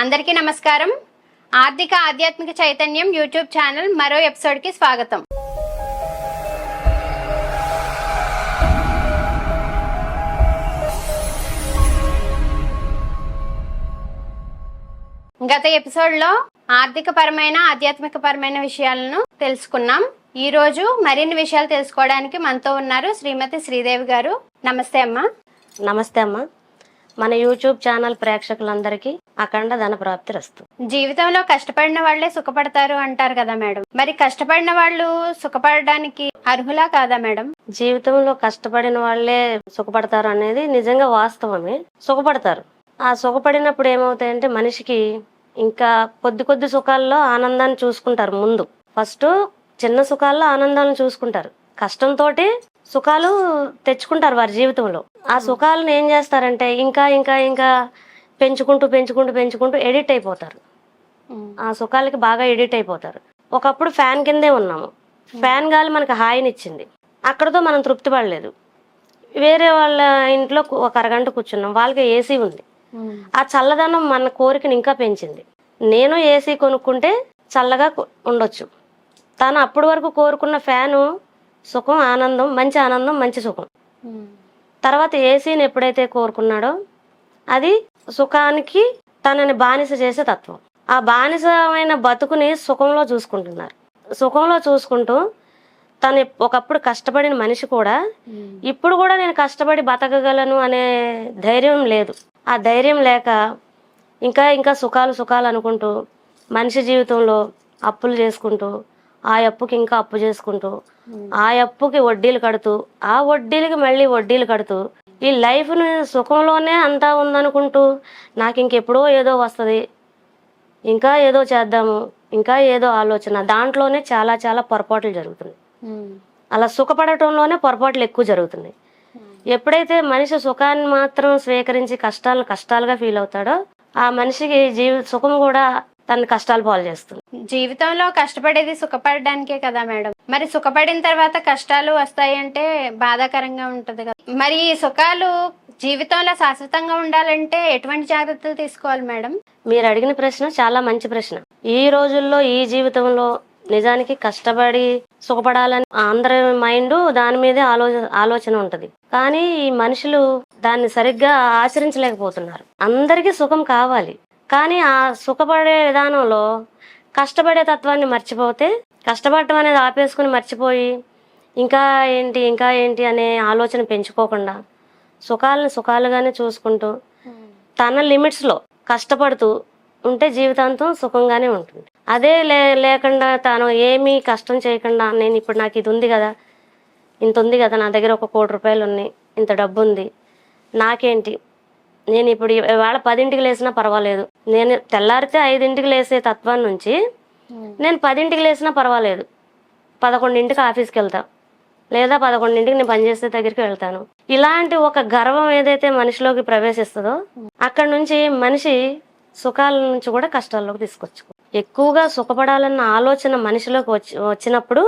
అందరికీ నమస్కారం. ఆర్థిక ఆధ్యాత్మిక చైతన్యం యూట్యూబ్ ఛానల్ మరో ఎపిసోడ్కి స్వాగతం. గత ఎపిసోడ్లో ఆర్థిక పరమైన ఆధ్యాత్మిక పరమైన విషయాలను తెలుసుకున్నాం. ఈ రోజు మరిన్ని విషయాలు తెలుసుకోవడానికి మనతో ఉన్నారు శ్రీమతి శ్రీదేవి గారు. నమస్తే అమ్మా. నమస్తే అమ్మ. మన యూట్యూబ్ ఛానల్ ప్రేక్షకులందరికీ అఖండ ధన ప్రాప్తి రస్తు. జీవితంలో కష్టపడిన వాళ్ళే సుఖపడతారు అంటారు కదా మేడం. మరి కష్టపడిన వాళ్ళు సుఖపడడానికి అర్హులా కాదా మేడం? జీవితంలో కష్టపడిన వాళ్ళే సుఖపడతారు అనేది నిజంగా వాస్తవమే. సుఖపడతారు. ఆ సుఖపడినప్పుడు ఏమవుతాయంటే మనిషికి ఇంకా కొద్ది కొద్ది సుఖాల్లో ఆనందాన్ని చూసుకుంటారు ముందు. ఫస్ట్ చిన్న సుఖాల్లో ఆనందాలను చూసుకుంటారు. కష్టంతో సుఖాలు తెచ్చుకుంటారు వారి జీవితంలో. ఆ సుఖాలను ఏం చేస్తారంటే ఇంకా ఇంకా ఇంకా పెంచుకుంటూ పెంచుకుంటూ పెంచుకుంటూ ఎడిట్ అయిపోతారు. ఆ సుఖాలకి బాగా ఎడిట్ అయిపోతారు. ఒకప్పుడు ఫ్యాన్ కిందే ఉన్నాము. ఫ్యాన్ గాలి మనకు హాయినిచ్చింది అక్కడతో మనం తృప్తి పడలేదు. వేరే వాళ్ళ ఇంట్లో ఒక అరగంట కూర్చున్నాం. వాళ్ళకి ఏసీ ఉంది. ఆ చల్లదనం మన కోరికని ఇంకా పెంచింది. నేను ఏసీ కొనుక్కుంటే చల్లగా ఉండొచ్చు. తను అప్పటి వరకు కోరుకున్న ఫ్యాను సుఖం ఆనందం మంచి ఆనందం మంచి సుఖం. తర్వాత ఏసీని ఎప్పుడైతే కోరుకున్నాడో అది సుఖానికి తనని బానిస చేసే తత్వం. ఆ బానిసమైన బతుకుని సుఖంలో చూసుకుంటున్నారు. సుఖంలో చూసుకుంటూ తను ఒకప్పుడు కష్టపడిన మనిషి కూడా ఇప్పుడు కూడా నేను కష్టపడి బతకగలను అనే ధైర్యం లేదు. ఆ ధైర్యం లేక ఇంకా ఇంకా సుఖాలు సుఖాలు అనుకుంటూ మనిషి జీవితంలో అప్పులు చేసుకుంటూ ఆ అప్పుకి ఇంకా అప్పు చేసుకుంటూ ఆ అప్పుకి వడ్డీలు కడుతూ ఆ వడ్డీలకి మళ్ళీ వడ్డీలు కడుతూ ఈ లైఫ్ని సుఖంలోనే అంతా ఉందనుకుంటూ నాకు ఇంకెప్పుడో ఏదో వస్తుంది. ఇంకా ఏదో చేద్దాము ఇంకా ఏదో ఆలోచన. దాంట్లోనే చాలా చాలా పొరపాట్లు జరుగుతున్నాయి. అలా సుఖపడటంలోనే పొరపాట్లు ఎక్కువ జరుగుతున్నాయి. ఎప్పుడైతే మనిషి సుఖాన్ని మాత్రం స్వీకరించి కష్టాలను కష్టాలుగా ఫీల్ అవుతాడో ఆ మనిషికి జీవి సుఖం కూడా తన కష్టాలు పాలు చేస్తుంది. జీవితంలో కష్టపడేది సుఖపడడానికే కదా మేడం. మరి సుఖపడిన తర్వాత కష్టాలు వస్తాయి అంటే బాధాకరంగా ఉంటది కదా. మరి ఈ సుఖాలు జీవితంలో శాశ్వతంగా ఉండాలంటే ఎటువంటి జాగ్రత్తలు తీసుకోవాలి మేడం? మీరు అడిగిన ప్రశ్న చాలా మంచి ప్రశ్న. ఈ రోజుల్లో ఈ జీవితంలో నిజానికి కష్టపడి సుఖపడాలని అందరి మైండ్ దాని మీదే ఆలోచన ఆలోచన ఉంటది. కానీ ఈ మనుషులు దాన్ని సరిగ్గా ఆచరించలేకపోతున్నారు. అందరికీ సుఖం కావాలి. కానీ ఆ సుఖపడే విధానంలో కష్టపడే తత్వాన్ని మర్చిపోతే కష్టపడటం అనేది ఆపేసుకుని మర్చిపోయి ఇంకా ఏంటి ఇంకా ఏంటి అనే ఆలోచన పెంచుకోకుండా సుఖాలను సుఖాలుగానే చూసుకుంటూ తన లిమిట్స్లో కష్టపడుతూ ఉంటే జీవితాంతం సుఖంగానే ఉంటుంది. అదే లే లేకుండా తాను ఏమీ కష్టం చేయకుండా నేను ఇప్పుడు నాకు ఇది ఉంది కదా ఇంత ఉంది కదా నా దగ్గర ఒక కోటి రూపాయలు ఉన్నాయి ఇంత డబ్బు ఉంది నాకేంటి? నేను ఇప్పుడు ఇవాళ పదింటికి లేసినా పర్వాలేదు. నేను తెల్లారితే ఐదింటికి లేసే తత్వం నుంచి నేను పదింటికి లేసినా పర్వాలేదు. పదకొండింటికి ఆఫీస్కి వెళ్తా. లేదా పదకొండింటికి నేను పనిచేసే దగ్గరికి వెళ్తాను. ఇలాంటి ఒక గర్వం ఏదైతే మనిషిలోకి ప్రవేశిస్తుందో అక్కడ నుంచి మనిషి సుఖాల నుంచి కూడా కష్టాల్లోకి తీసుకొచ్చు ఎక్కువగా సుఖపడాలన్న ఆలోచన మనిషిలోకి వచ్చి వచ్చినప్పుడు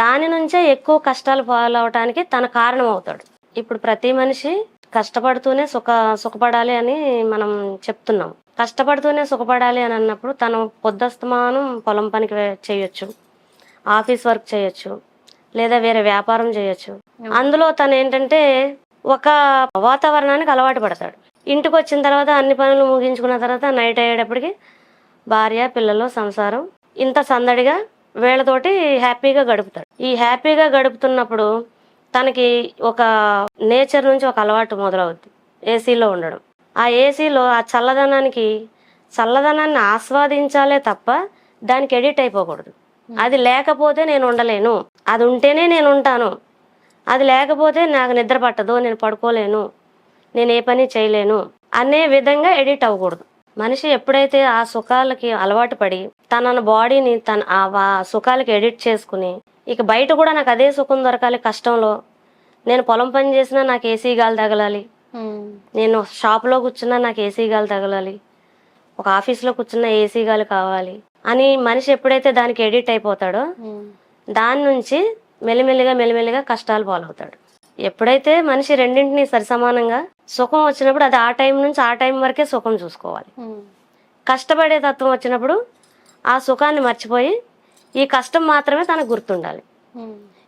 దాని నుంచే ఎక్కువ కష్టాలు పాలవటానికి తన కారణం అవుతాడు. ఇప్పుడు ప్రతి మనిషి కష్టపడుతూనే సుఖ సుఖపడాలి అని మనం చెప్తున్నాం. కష్టపడుతూనే సుఖపడాలి అని అన్నప్పుడు తను పొద్దస్తమానం పొలం పనికి చేయొచ్చు. ఆఫీస్ వర్క్ చేయొచ్చు. లేదా వేరే వ్యాపారం చేయొచ్చు. అందులో తను ఏంటంటే ఒక వాతావరణానికి అలవాటు పడతాడు. ఇంటికి వచ్చిన తర్వాత అన్ని పనులు ముగించుకున్న తర్వాత నైట్ అయ్యేటప్పటికి భార్య పిల్లలు సంసారం ఇంత సందడిగా వీళ్ళతోటి హ్యాపీగా గడుపుతాడు. ఈ హ్యాపీగా గడుపుతున్నప్పుడు తనకి ఒక నేచర్ నుంచి ఒక అలవాటు మొదలవుద్ది ఏసీలో ఉండడం. ఆ ఏసీలో ఆ చల్లదనానికి చల్లదనాన్ని ఆస్వాదించాలే తప్ప దానికి ఎడిట్ అయిపోకూడదు. అది లేకపోతే నేను ఉండలేను. అది ఉంటేనే నేను ఉంటాను. అది లేకపోతే నాకు నిద్ర పట్టదు నేను పడుకోలేను. నేను ఏ పని చేయలేను అనే విధంగా ఎడిట్ అవ్వకూడదు. మనిషి ఎప్పుడైతే ఆ సుఖాలకి అలవాటు పడి తన బాడీని తన ఆ సుఖాలకి ఎడిట్ చేసుకుని ఇక బయట కూడా నాకు అదే సుఖం దొరకాలి కష్టంలో. నేను పొలం పని చేసినా నాకు ఏసీ గాలి తగలాలి. నేను షాప్లో కూర్చున్నా నాకు ఏసీ గాలి తగలాలి. ఒక ఆఫీస్లో కూర్చున్నా ఏసీ గాలి కావాలి అని మనిషి ఎప్పుడైతే దానికి ఎడిట్ అయిపోతాడో దాని నుంచి మెల్లిమెల్లిగా మెల్లిమెల్లిగా కష్టాలు పాలవుతాడు. ఎప్పుడైతే మనిషి రెండింటిని సరిసమానంగా సుఖం వచ్చినప్పుడు అది ఆ టైం నుంచి ఆ టైం వరకే సుఖం చూసుకోవాలి. కష్టపడే తత్వం వచ్చినప్పుడు ఆ సుఖాన్ని మర్చిపోయి ఈ కష్టం మాత్రమే తనకు గుర్తుండాలి.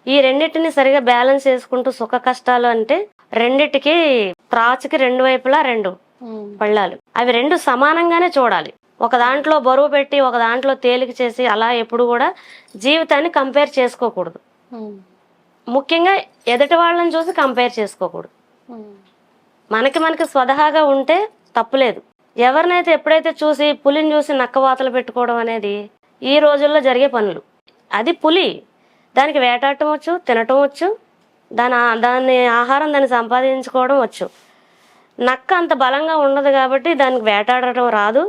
ఈ రెండింటిని సరిగా బ్యాలెన్స్ చేసుకుంటూ సుఖ కష్టాలు అంటే రెండిటికి త్రాచుకి రెండు వైపులా రెండు పళ్ళాలు. అవి రెండు సమానంగానే చూడాలి. ఒక దాంట్లో బరువు పెట్టి ఒక దాంట్లో తేలిక చేసి అలా ఎప్పుడు కూడా జీవితాన్ని కంపేర్ చేసుకోకూడదు. ముఖ్యంగా ఎదుటి వాళ్ళని చూసి కంపేర్ చేసుకోకూడదు. మనకి మనకి స్వతహాగా ఉంటే తప్పులేదు ఎవరినైతే ఎప్పుడైతే చూసి పులిని చూసి నక్క వాతలు పెట్టుకోవడం అనేది ఈ రోజుల్లో జరిగే పనులు. అది పులి. దానికి వేటాడటం వచ్చు తినటం వచ్చు దాని దాన్ని ఆహారం దాన్ని సంపాదించుకోవడం వచ్చు. నక్క అంత బలంగా ఉండదు కాబట్టి దానికి వేటాడటం రాదు.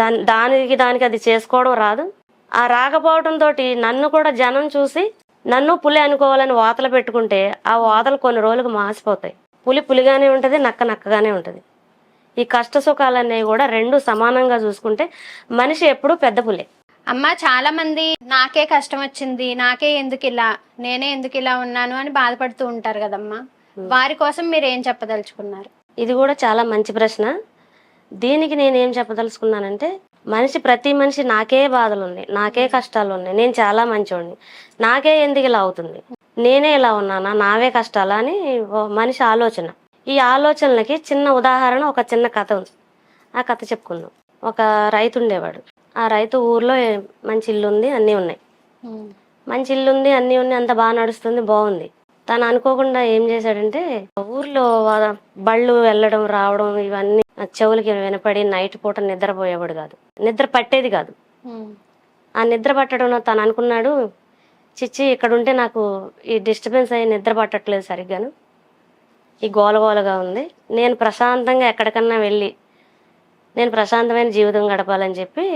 దాని దానికి దానికి అది చేసుకోవడం రాదు. ఆ రాకపోవడంతో నన్ను కూడా జనం చూసి నన్ను పులి అనుకోవాలని వాతలు పెట్టుకుంటే ఆ వాతలు కొన్ని రోజులకు మాసిపోతాయి. పులి పులిగానే ఉంటుంది నక్క నక్కగానే ఉంటుంది. ఈ కష్ట సుఖాలనేవి కూడా రెండు సమానంగా చూసుకుంటే మనిషి ఎప్పుడూ పెద్ద పులే. అమ్మ చాలా మంది నాకే కష్టం వచ్చింది నాకే ఎందుకు ఇలా నేనే ఎందుకు ఇలా ఉన్నాను అని బాధపడుతూ ఉంటారు కదమ్మా. వారి కోసం మీరు ఏం చెప్పదలుచుకున్నారు? ఇది కూడా చాలా మంచి ప్రశ్న. దీనికి నేను ఏం చెప్పదలుచుకున్నానంటే మనిషి ప్రతి మనిషి నాకే బాధలు ఉన్నాయి నాకే కష్టాలు ఉన్నాయి. నేను చాలా మంచివాడిని నాకే ఎందుకు ఇలా అవుతుంది? నేనే ఇలా ఉన్నానా? నావే కష్టాలా? అని మనిషి ఆలోచన. ఈ ఆలోచనలకి చిన్న ఉదాహరణ ఒక చిన్న కథ ఉంది. ఆ కథ చెప్పుకుందాం. ఒక రైతు ఉండేవాడు. ఆ రైతు ఊర్లో మంచి ఇల్లు ఉంది అన్నీ ఉన్నాయి. మంచి ఇల్లు ఉంది అన్నీ ఉన్నాయి అంత బాగా నడుస్తుంది బాగుంది. తను అనుకోకుండా ఏం చేశాడంటే ఊర్లో బళ్ళు వెళ్ళడం రావడం ఇవన్నీ చెవులకి వినపడి నైట్ పూట నిద్రపోయేవాడు కాదు. నిద్ర పట్టేది కాదు. ఆ నిద్ర పట్టడంలో తను అనుకున్నాడు చిచ్చి ఇక్కడ ఉంటే నాకు ఈ డిస్టర్బెన్స్ అయ్యి నిద్ర పట్టట్లేదు సరిగ్గాను. ఈ గోలగోలగా ఉంది. నేను ప్రశాంతంగా ఎక్కడికన్నా వెళ్ళి నేను ప్రశాంతమైన జీవితం గడపాలని చెప్పి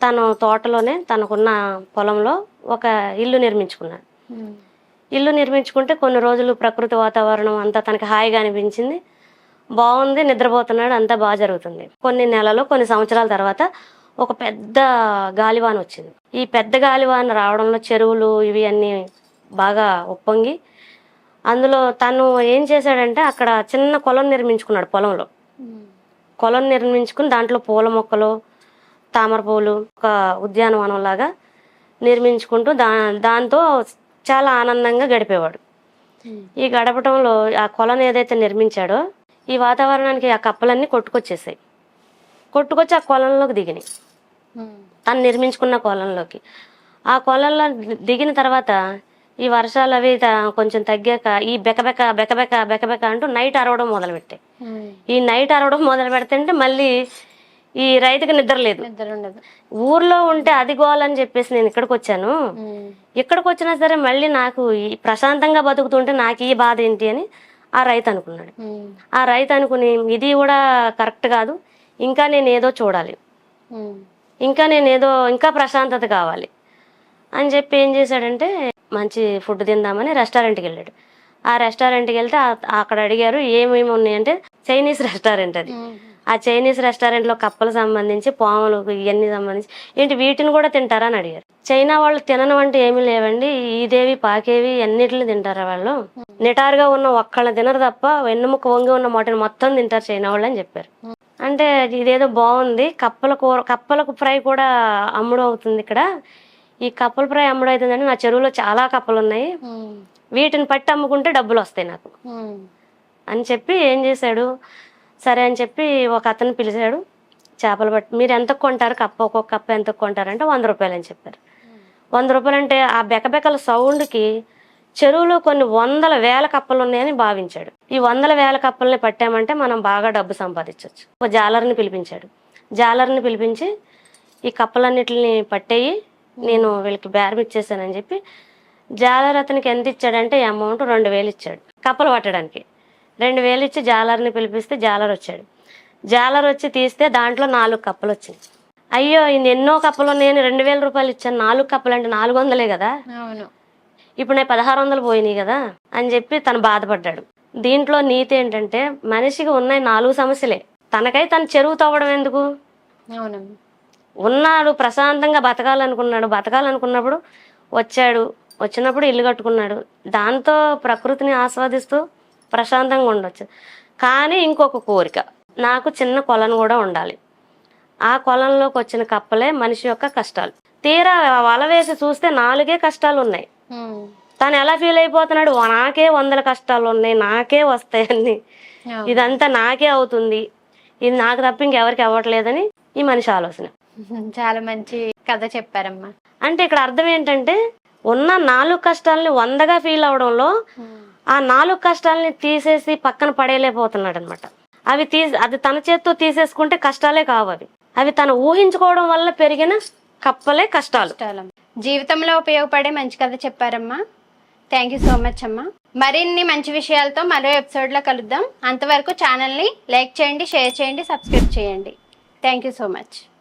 తను తోటలోనే తనకున్న పొలంలో ఒక ఇల్లు నిర్మించుకున్నాడు. ఇల్లు నిర్మించుకుంటే కొన్ని రోజులు ప్రకృతి వాతావరణం అంతా తనకి హాయిగా అనిపించింది. బాగుంది నిద్రపోతున్నాడు అంతా బాగా జరుగుతుంది. కొన్ని నెలలు కొన్ని సంవత్సరాల తర్వాత ఒక పెద్ద గాలివాన వచ్చింది. ఈ పెద్ద గాలివాన రావడంలో చెరువులు ఇవి అన్నీ బాగా ఉప్పొంగి అందులో తను ఏం చేశాడంటే అక్కడ చిన్న కొలం నిర్మించుకున్నాడు పొలంలో. కొలం నిర్మించుకుని దాంట్లో పూల మొక్కలు తామర పూలు ఒక ఉద్యానవనం లాగా నిర్మించుకుంటూ దా దాంతో చాలా ఆనందంగా గడిపేవాడు. ఈ గడపటంలో ఆ కొలను ఏదైతే నిర్మించాడో ఈ వాతావరణానికి ఆ కప్పలన్నీ కొట్టుకొచ్చేసాయి. కొట్టుకొచ్చి ఆ కొలంలోకి దిగినాయి. తను నిర్మించుకున్న కొలంలోకి ఆ కొలంలో దిగిన తర్వాత ఈ వర్షాలు అవి కొంచెం తగ్గాక ఈ బెకబెక బెకబెక బెకబెక అంటూ నైట్ అరవడం మొదలుపెట్టాయి. ఈ నైట్ అరవడం మొదలు పెడుతుంటే మళ్ళీ ఈ రైతుకి నిద్ర లేదు. ఊర్లో ఉంటే అది గోలని చెప్పేసి నేను ఇక్కడికి వచ్చాను ఇక్కడికి వచ్చినా సరే మళ్ళీ నాకు ఈ ప్రశాంతంగా బతుకుతుంటే నాకు ఈ బాధ ఏంటి అని ఆ రైతు అనుకున్నాడు. ఆ రైతు అనుకుని ఇది కూడా కరెక్ట్ కాదు. ఇంకా నేను ఏదో చూడాలి. ఇంకా నేను ఏదో ఇంకా ప్రశాంతత కావాలి. అని చెప్పి ఏం చేశాడంటే మంచి ఫుడ్ తిందామని రెస్టారెంట్కి వెళ్ళాడు. ఆ రెస్టారెంట్కి వెళ్తే అక్కడ అడిగారు ఏమేమి ఉన్నాయంటే చైనీస్ రెస్టారెంట్ అది. ఆ చైనీస్ రెస్టారెంట్లో కప్పలు సంబంధించి పాములు ఇవన్నీ సంబంధించి. ఏంటి వీటిని కూడా తింటారా అని అడిగారు. చైనా వాళ్ళు తినను అంటే ఏమీ లేవండి. ఈదేవి పాకేవి అన్నిటిని తింటారా వాళ్ళు? నిటారుగా ఉన్న ఒక్కళ్ళ తినరు తప్ప వెన్నుముక్క వంగి ఉన్న మటన్ మొత్తం తింటారు చైనా వాళ్ళు అని చెప్పారు. అంటే ఇదేదో బాగుంది. కప్పల కూర కప్పలకు ఫ్రై కూడా అమ్ముడు అవుతుంది ఇక్కడ. ఈ కప్పల ఫ్రై అమ్ముడు అవుతుందంటే నా చెరువులో చాలా కప్పలు ఉన్నాయి. వీటిని పట్టి అమ్ముకుంటే డబ్బులు వస్తాయి నాకు. అని చెప్పి ఏం చేశాడు? సరే అని చెప్పి ఒక అతను పిలిచాడు. చేపలు పట్టి మీరు ఎంత కొంటారు? కప్ప ఒక్కొక్క కప్ప ఎంత కొంటారంటే వంద రూపాయలు అని చెప్పారు. వంద రూపాయలు అంటే ఆ బెకబెకల సౌండ్కి చెరువులో కొన్ని వందల వేల కప్పలు ఉన్నాయని భావించాడు. ఈ వందల వేల కప్పల్ని పట్టామంటే మనం బాగా డబ్బు సంపాదించవచ్చు ఒక జాలర్ని పిలిపించాడు. జాలర్ని పిలిపించి ఈ కప్పలన్నిటిని పట్టేయి నేను వీళ్ళకి బేరం ఇచ్చేసానని చెప్పి జాలర్ అతనికి ఎంత ఇచ్చాడంటే ఈ అమౌంట్ రెండు వేలు ఇచ్చాడు. కప్పలు పట్టడానికి. రెండు వేలు ఇచ్చి జాలర్ని పిలిపిస్తే జాలర్ వచ్చాడు. జాలర్ వచ్చి తీస్తే దాంట్లో నాలుగు కప్పలు వచ్చింది. అయ్యో ఇన్ని ఎన్నో కప్పలు నేను రెండు వేల రూపాయలు ఇచ్చాను. నాలుగు కప్పలు అంటే నాలుగు వందలే కదా? అవును. ఇప్పుడు నేను పదహారు వందలు పోయినాయి కదా? అని చెప్పి తను బాధపడ్డాడు. దీంట్లో నీతి ఏంటంటే మనిషికి ఉన్నాయి నాలుగు సమస్యలే. తనకై తను చెరువు తవ్వడం ఎందుకు? ఉన్నాడు ప్రశాంతంగా బతకాలనుకున్నాడు. బతకాలనుకున్నప్పుడు వచ్చాడు వచ్చినప్పుడు ఇల్లు కట్టుకున్నాడు. దాంతో ప్రకృతిని ఆస్వాదిస్తూ ప్రశాంతంగా ఉండొచ్చు. కానీ ఇంకొక కోరిక. నాకు చిన్న కొలను కూడా ఉండాలి. ఆ కొలంలోకి వచ్చిన కప్పలే మనిషి యొక్క కష్టాలు. తీరా వల వేసి చూస్తే నాలుగే కష్టాలు ఉన్నాయి. తను ఎలా ఫీల్ అయిపోతున్నాడు? "వా, నాకే వందల కష్టాలు ఉన్నాయి నాకే వస్తాయని. ఇదంతా నాకే అవుతుంది. ఇది నాకు తప్ప ఇంకెవరికి అవ్వట్లేదని ఈ మనిషి ఆలోచన. చాలా మంచి కథ చెప్పారమ్మా. అంటే ఇక్కడ అర్థం ఏంటంటే ఉన్న నాలుగు కష్టాలని వందగా ఫీల్ అవడంలో ఆ నాలుగు కష్టాలని తీసేసి పక్కన పడేయలేకపోతున్నాడు అనమాట అవి తీ అది తన చేత్తో తీసేసుకుంటే కష్టాలే కావు అవి. అవి తను ఊహించుకోవడం వల్ల పెరిగిన కప్పలే కష్టాలు. జీవితంలో ఉపయోగపడే మంచి కథ చెప్పారమ్మా. థ్యాంక్ యూ సో మచ్ అమ్మా. మరిన్ని మంచి విషయాలతో మరో ఎపిసోడ్లో కలుద్దాం. అంతవరకు ఛానల్ని లైక్ చేయండి షేర్ చేయండి సబ్స్క్రైబ్ చేయండి. Thank you so much